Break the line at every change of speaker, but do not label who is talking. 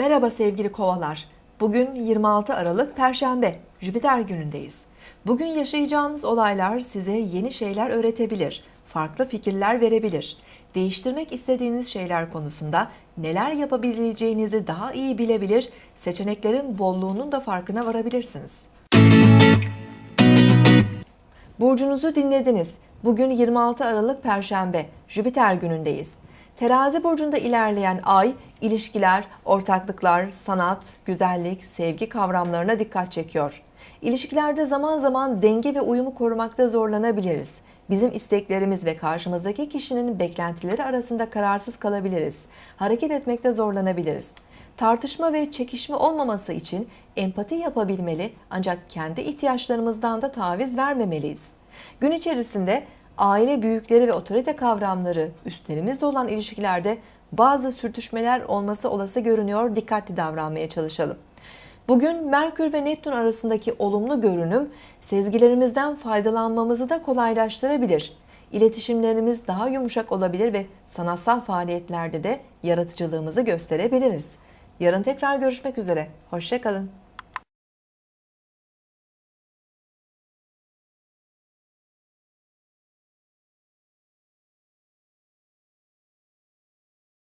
Merhaba sevgili kovalar. Bugün 26 Aralık Perşembe, Jüpiter günündeyiz. Bugün yaşayacağınız olaylar size yeni şeyler öğretebilir, farklı fikirler verebilir. Değiştirmek istediğiniz şeyler konusunda neler yapabileceğinizi daha iyi bilebilir, seçeneklerin bolluğunun da farkına varabilirsiniz. Burcunuzu dinlediniz. Bugün 26 Aralık Perşembe, Jüpiter günündeyiz. Terazi burcunda ilerleyen ay, ilişkiler, ortaklıklar, sanat, güzellik, sevgi kavramlarına dikkat çekiyor. İlişkilerde zaman zaman denge ve uyumu korumakta zorlanabiliriz. Bizim isteklerimiz ve karşımızdaki kişinin beklentileri arasında kararsız kalabiliriz. Hareket etmekte zorlanabiliriz. Tartışma ve çekişme olmaması için empati yapabilmeli ancak kendi ihtiyaçlarımızdan da taviz vermemeliyiz. Gün içerisinde aile büyükleri ve otorite kavramları üstlerimizle olan ilişkilerde bazı sürtüşmeler olması olası görünüyor. Dikkatli davranmaya çalışalım. Bugün Merkür ve Neptün arasındaki olumlu görünüm sezgilerimizden faydalanmamızı da kolaylaştırabilir. İletişimlerimiz daha yumuşak olabilir ve sanatsal faaliyetlerde de yaratıcılığımızı gösterebiliriz. Yarın tekrar görüşmek üzere. Hoşçakalın.